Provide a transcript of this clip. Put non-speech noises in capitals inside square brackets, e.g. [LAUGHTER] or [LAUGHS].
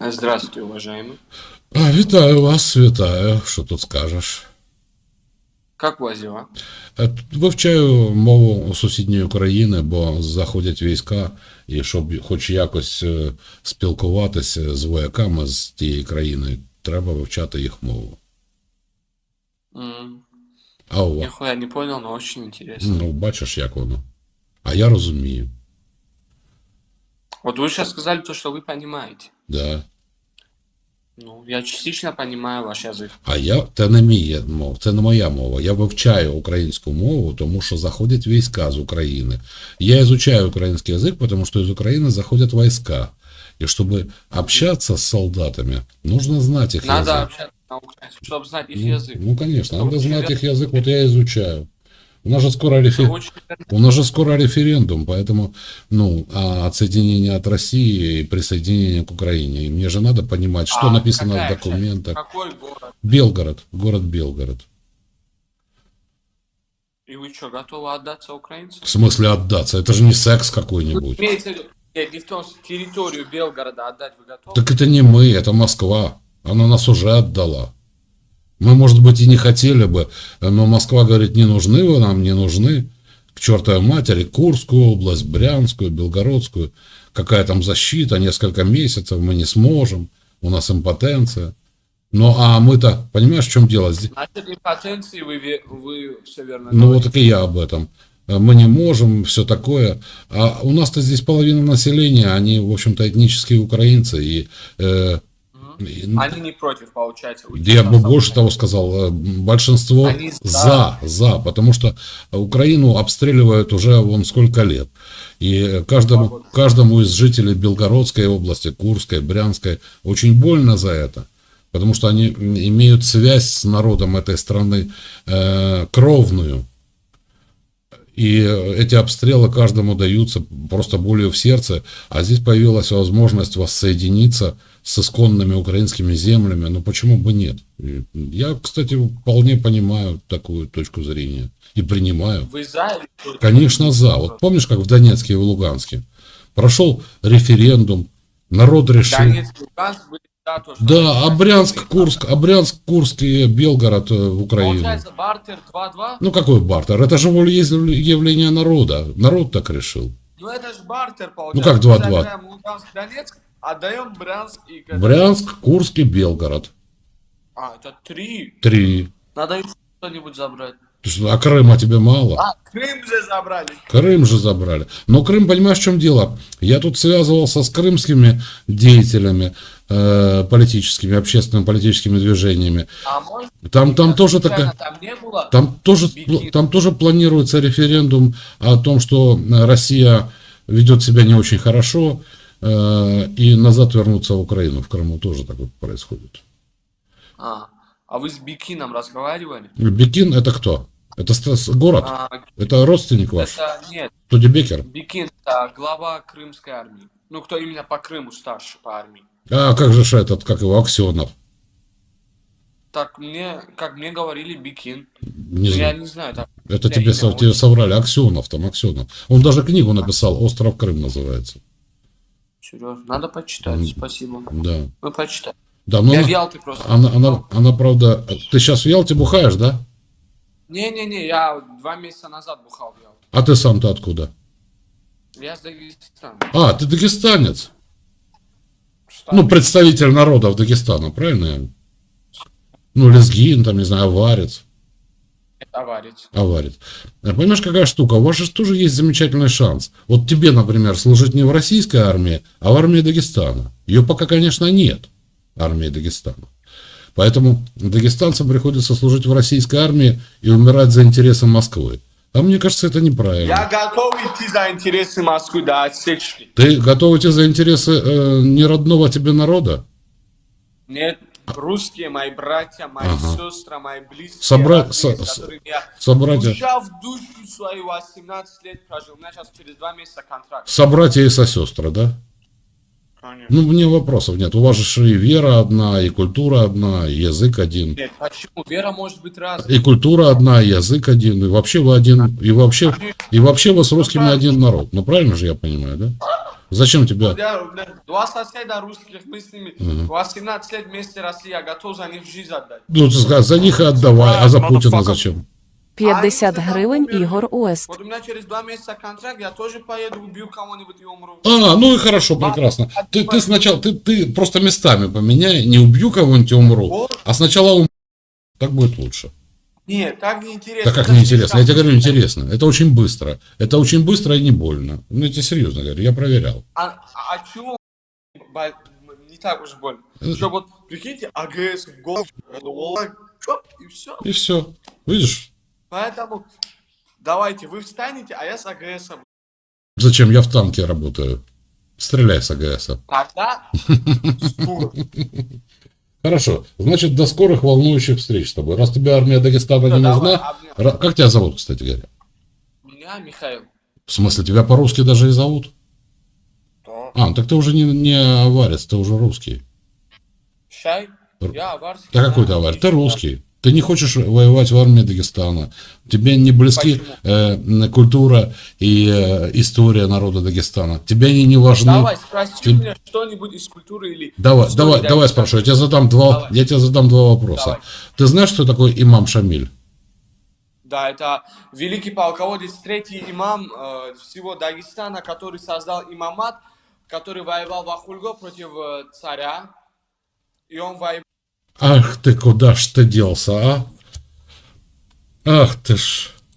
Здравствуйте, уважаемый. А, вітаю вас, вітаю. Що тут скажеш? Как у вас дела? Е, Вивчаю мову сусідньої України, бо заходять війська, і щоб хоч якось е, спілкуватися з вояками з тієї країни, треба вивчати їх мову. М, А у вас? Нихуя не понял, но очень интересно. Ну, бачиш, як воно. А я розумію. Вот вы сейчас сказали то, что вы понимаете. Да. Ну, я частично понимаю ваш язык. А я це не мій мова, це не моя мова. Я вивчаю українську мову, тому що заходять війська з України. Я изучаю український язик, тому що з України заходять війська. И чтобы общаться с солдатами, нужно знать их Надо язык. общаться на украинском, чтобы знать их Ну, язык. ну, конечно, надо Очень знать их верно. язык. Вот я изучаю. У нас же скоро референдум. очень. У нас же скоро референдум, поэтому, ну, а отсоединение от России и присоединение к Украине. И мне же надо понимать, что А написано в какая часть? документах. Какой город? Белгород, город Белгород. И вы что, готовы отдаться украинцам? В смысле отдаться? Это же не секс какой-нибудь. Имеется в виду, нет, не в том, смысле, территорию Белгорода отдать вы готовы? Так это не мы, это Москва. Она нас уже отдала. Мы, может быть, и не хотели бы, но Москва говорит, не нужны вы нам, не нужны. К чертовой матери, Курскую область, Брянскую, Белгородскую. Какая там защита, несколько месяцев, мы не сможем. У нас импотенция. Ну, а мы-то, понимаешь, в чем дело? Здесь- Насчет импотенции вы, вы все верно Ну, вот говорите. так и я об этом. Мы не можем, все такое. А у нас-то здесь половина населения, они, в общем-то, этнические украинцы. И, э, и- Они не против, получается. я бы больше того сказал, э, большинство Они за, за, потому что Украину обстреливают уже вон сколько лет. И каждому, каждому из жителей Белгородской области, Курской, Брянской очень больно за это. Потому что они имеют связь с народом этой страны э, кровную. И эти обстрелы каждому даются просто болью в сердце. А здесь появилась возможность воссоединиться с исконными украинскими землями. Ну почему бы нет? Я, кстати, вполне понимаю такую точку зрения. И принимаю. Вы за? Конечно, за. Вот помнишь, как в Донецке и в Луганске? Прошел референдум, народ решил. Донецк, Луганск были за то, что... Да, а Брянск, Курск, а Брянск, Курск и Белгород э, в Украину. Получается, бартер 2-2? Ну какой бартер? Это же волеизъявление народа. Народ так решил. Ну это же бартер Ну, получается. как Мы 2-2? забираем Луганск, Донецк, отдаем Брянск и... Брянск, Курск и Белгород. А, это три. Три. Надо еще что-нибудь забрать. Что, А Крыма тебе мало? А, Крым же забрали. Крым же забрали. Но Крым, понимаешь, в чем дело? Я тут связывался с крымскими деятелями, э, политическими, общественными политическими движениями. А может, Там, там тоже такая... Там не было? Там тоже, Беги. там тоже планируется референдум о том, что Россия ведет себя не очень хорошо, э, и назад вернуться в Украину. В Крыму тоже такое происходит. А, а вы с Бикином разговаривали? Бекин это кто? Это город? А, Это родственник ваш? это, нет, Тоди Бекер? Бикин это глава крымской армии. Ну, кто именно по Крыму старше по армии. А как же ж этот, как его, Аксенов? Так мне, как мне говорили, Бикин. Не Ну, я знаю. не знаю, так. Это тебе, имя со- тебе соврали. Аксенов там, Аксенов. Он даже книгу написал «Остров Крым» называется. Серьезно, надо почитать, М. спасибо. Да. Мы почитаем. Да, но Я она, в Ялте просто. она, она, она, правда... Ты сейчас в Ялте бухаешь, да? Не-не-не, я два месяца назад бухал Ялте. А ты сам-то откуда? Я с Дагестана. А, ты дагестанец. Что? Ну, представитель народов Дагестана, правильно? я? Ну, лезгин, там, не знаю, аварец. Товарищ. Аварец. А Понимаешь, какая штука? У вас же тоже есть замечательный шанс. Вот тебе, например, служить не в российской армии, а в армии Дагестана. Ее пока, конечно, нет, армии Дагестана. Поэтому дагестанцам приходится служить в российской армии и умирать за интересы Москвы. А мне кажется, это неправильно. Я готов идти за интересы Москвы до отсечки. Ты готов идти за интересы э, неродного тебе народа? Нет, русские, мои братья, мои Ага. сестры, мои близкие, Собра- родные, со- с которыми я Собратья, душа в душу свою 18 лет прожил. У меня сейчас через два месяца контракт. собратья и сосестры, да? Конечно. Ну, мне вопросов нет. У вас же и вера одна, и культура одна, и язык один. Нет, почему? Вера может быть разной. И культура одна, и язык один, и вообще вы один, и вообще, и вообще вы с русскими один народ. Ну, правильно же я понимаю, да? Зачем тебя? Два соседа русских, мы с ними 18 лет вместе России, я готов за них жизнь отдать. Ну, за них и отдавай, а за Путина зачем? 50 гривень Ігор Уест. Вот у меня через два месяца контракт, я тоже поеду, убью кого-нибудь и умру. А, ну и хорошо, прекрасно. Ты, ты сначала, ты, ты просто местами поменяй, не убью кого-нибудь и умру, а сначала умру. Так будет лучше. Нет, так неинтересно. Так как Это неинтересно? Я тебе говорю, интересно. Это очень быстро. Это очень быстро и не больно. Ну, я тебе серьезно говорю, я проверял. А, а, а чего не так уж больно? Э. Что вот, прикиньте, АГС в голову, и все. И все. Видишь, Поэтому давайте, вы встанете, а я с АГСом. зачем я в танке работаю? Стреляй с АГС. Тогда. [LAUGHS] Хорошо. Значит, до скорых волнующих встреч с тобой. Раз тебе армия Дагестана не давай, нужна. обнял. Как тебя зовут, кстати говоря? Меня Михаил. В смысле, тебя по-русски даже и зовут? Да. А, так ты уже не, не аварец, ты уже русский. Шай? Я аварский. Да какой ты аварец? Ты русский. Ты не хочешь воевать в армии Дагестана. Тебе не близки э, культура и э, история народа Дагестана. Тебе они не важны. Давай, спроси Ты- меня что-нибудь из культуры или... Давай, истории давай, давай спрошу. Я тебе задам два, Давай. я тебе задам два вопроса. Давай. Ты знаешь, что такое имам Шамиль? Да, это великий полководец, третий имам э, всего Дагестана, который создал имамат, который воевал в Ахульго против э, царя. И он воевал... Ах ты, куда ж ты делся, а? Ах ты ж.